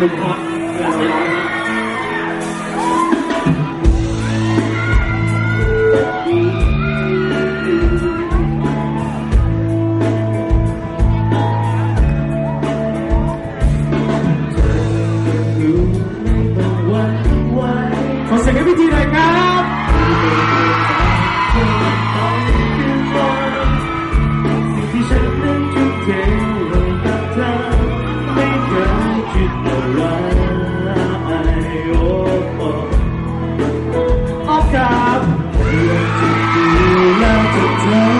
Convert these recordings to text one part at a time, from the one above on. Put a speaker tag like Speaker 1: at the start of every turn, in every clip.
Speaker 1: ห เ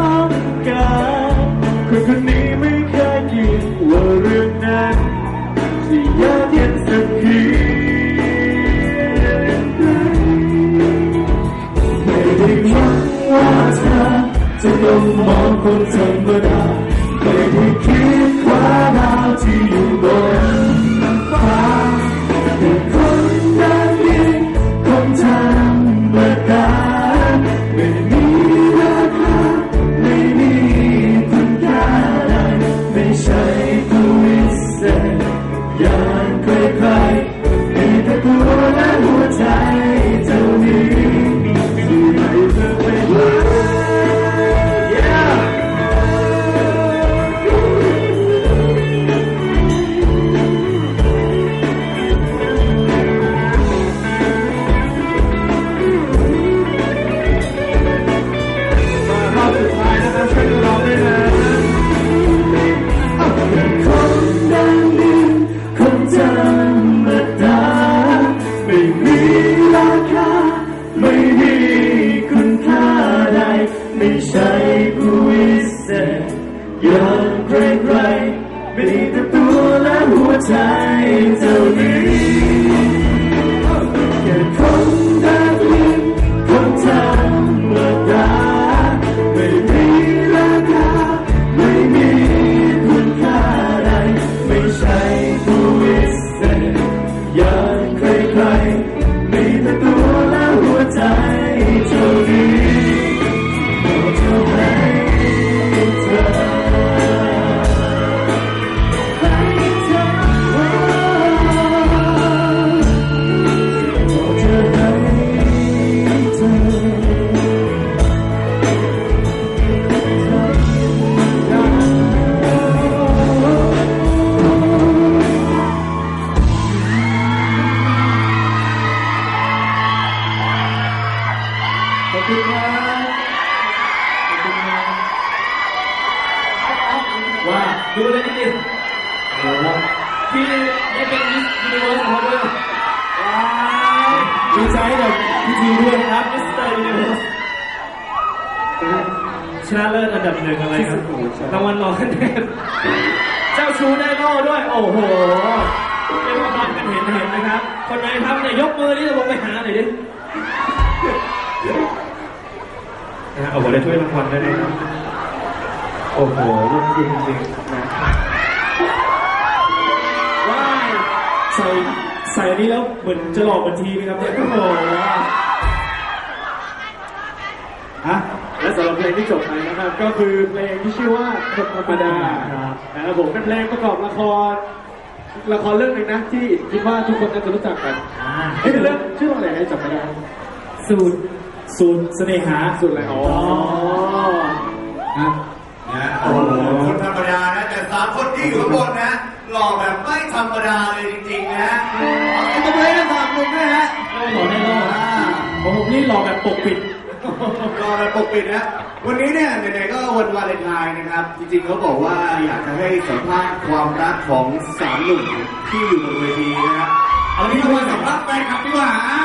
Speaker 1: ต้
Speaker 2: องการคนคนนี้ไม่เคยคิดว่าเรื่องนั้นจะยากเย็นสักเพีไม่ได้หวังว่าเธอจะต้องมองคนธรรมดาไม่ได้คิดว่าดาวที่อยู่บน มีแต่ตัวและหัวใจเท่านี้
Speaker 1: คุณครับขอบคุณครับว่า
Speaker 3: ดูเลยพี่ดิ
Speaker 1: เอาละ
Speaker 3: พี่ได้เป็นมิสยูนิเวิร์สของเราด้วย
Speaker 1: ว้าวดีใจกับพี่ทีด้วยนะครับ
Speaker 3: มิสเตอร์ยูนิเวิร์สชนะเลิศอันดับหนึ่งอะไรครับรางวัลรองคะแนนเจ้าชูได้โล่ด้วย โอ้โหเรียกว่าบ้านกันเห็นเห็นนะครับ คนไหนทำเนี่ยยกมือนี่จะลงไปหาหน่อยดิ นะเอาหัวได้ถ้วยรางวัลได้เลยครับ
Speaker 1: โอ้โหรุ่นจริงจริงๆนะ
Speaker 3: ว้าย
Speaker 1: ใส่ใส่อันนี้แล้วเหมือนจะหลอกบัญชีไหมครับเนี่ยโอ้โหอะ
Speaker 2: และสำหรับเพลงที่จบไปนะครับ ก็คือเพลงที่ชื่อว่าคนธรรมดา
Speaker 1: ครับ
Speaker 2: นะครับผมเป็นเพลงประกอบละครละครเรื่องหนึ่งนะที่คิดว่าทุกคนน่าจะรู้จักกัน
Speaker 1: อ่า
Speaker 2: เฮ้ยเรื่องชื่ออะไรให้จำไม่ได้
Speaker 1: สูตร สูตรเสน่หา
Speaker 2: สุดเลยอ๋อ
Speaker 1: ครับ
Speaker 4: นะโอ้โหคนธรรมดานะแต่สามคนที่อยู่ข้างบนนะหล่อ
Speaker 1: ล่อแบบไม่ธรรมดาเลยจริงๆนะฮะขอเสียงปรบมือให้ทั้งสามหนุ่มด้วยฮะ
Speaker 3: หล่อได้หล่อของผมนี่หล่อแบบปกปิด
Speaker 1: รอแบบปกปิดนะ วันนี้เนี่ยไหนๆก็วันวาเลนไทน์นะครับ จริงๆเขาบอกว่าอยากจะให้สัมภาษณ์ความรักของสามหนุ่มที่อยู่บนเวทีนะครับเอาที่มาสัมภาษณ์แฟนคลับดีกว่าอ่า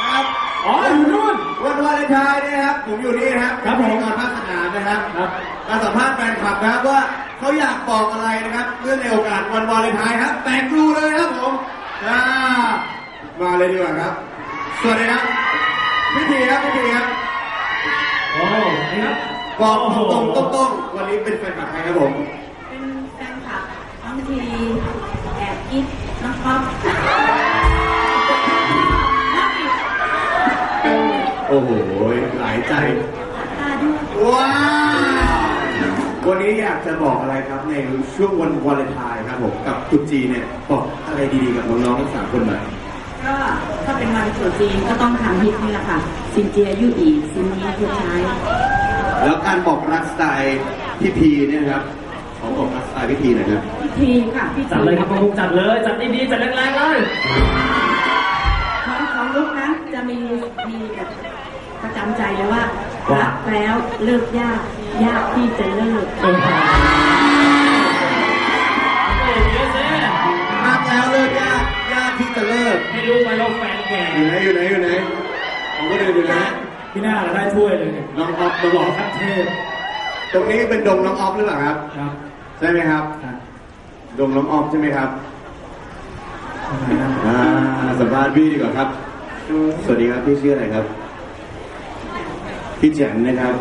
Speaker 1: นะครับ
Speaker 3: อ๋ออยู่นู่น
Speaker 1: วันวาเลนไทน์เนี่ยนะครับผมอยู่นี่นะครับ
Speaker 3: ครับผม
Speaker 1: เป็นพิธีกรภาคสนามนะครับ
Speaker 3: ครับ
Speaker 1: มาสัมภาษณ์แฟนคลับนะครับว่าเขาอยากบอกอะไรนะครับเนื่องในโอกาสวันวาเลนไทน์ครับ แต่งดูเลยครับผมอ่ามาเลยดีกว่าครับสวัสดีครับพี่ทีครับพี่ทีครับ
Speaker 3: โอ้นี่ครับ
Speaker 1: บอกตรงๆต้งๆวันนี้เป็นแฟนคลับใครครับผม
Speaker 4: เป็นแฟนคลับบางทีแอบคิดนะครับ
Speaker 1: โอ้โหหลายใจ
Speaker 4: ตาด้วย
Speaker 1: ว้าววันนี้อยากจะบอกอะไรครับในช่วงวันวาเลนไทน์ครับผมกับตุ๊จีนเนี่ยบอกอะไรดีๆกับน้องๆทั้งสามคนหน่อย
Speaker 4: ก็ถ้าเป็นวันตรุษจีนก็ต้องทำฮิตนี่แหละค่ะซินเจียยู่อีซินนี้คือใช้
Speaker 1: แล้วการบอกรักสไตล์พี่พีเนี่ยนะครับขอบอกรักสไตล์พี่พีหน่อยครับ
Speaker 4: พิธีค่ะพิธี
Speaker 3: จัดเลยครับพงจัดเลย จัดดีๆจัดแรงๆเลย
Speaker 4: ของของลูกนะจะมีมีแบบประ จำใจเลยว่า
Speaker 3: ว่า
Speaker 4: รักแล้วเลิกยากยากที่จะเลิก
Speaker 3: เออเออเยอะเซ่
Speaker 1: รักแล้วเลิกยากยากที่จะเลิก
Speaker 3: ให้รู้ไหมเราแฟนแก่
Speaker 1: อยู่ไหนอยู่ไหนอยู่ไหนผมก็เดินอยู่นะ
Speaker 3: พี่หน้าเราได้ถ้วยเลยเนี่ย
Speaker 1: น้องออฟมา
Speaker 3: ห
Speaker 1: บ
Speaker 3: ล่อ
Speaker 1: อก
Speaker 3: ขั้นเทพ
Speaker 1: ตรงนี้เป็นดงน้องออฟหรือเปล่าครับ
Speaker 3: ครับ
Speaker 1: ใช่ไหมครับ
Speaker 3: ครับ
Speaker 1: ดงน้องออฟใช่ไหมครับอ่าสัมภาษณ์พี่ดีกว่าครับ สวัสดีครับพี่ชื่ออะไรครับ พี่แจ๋นนะครับ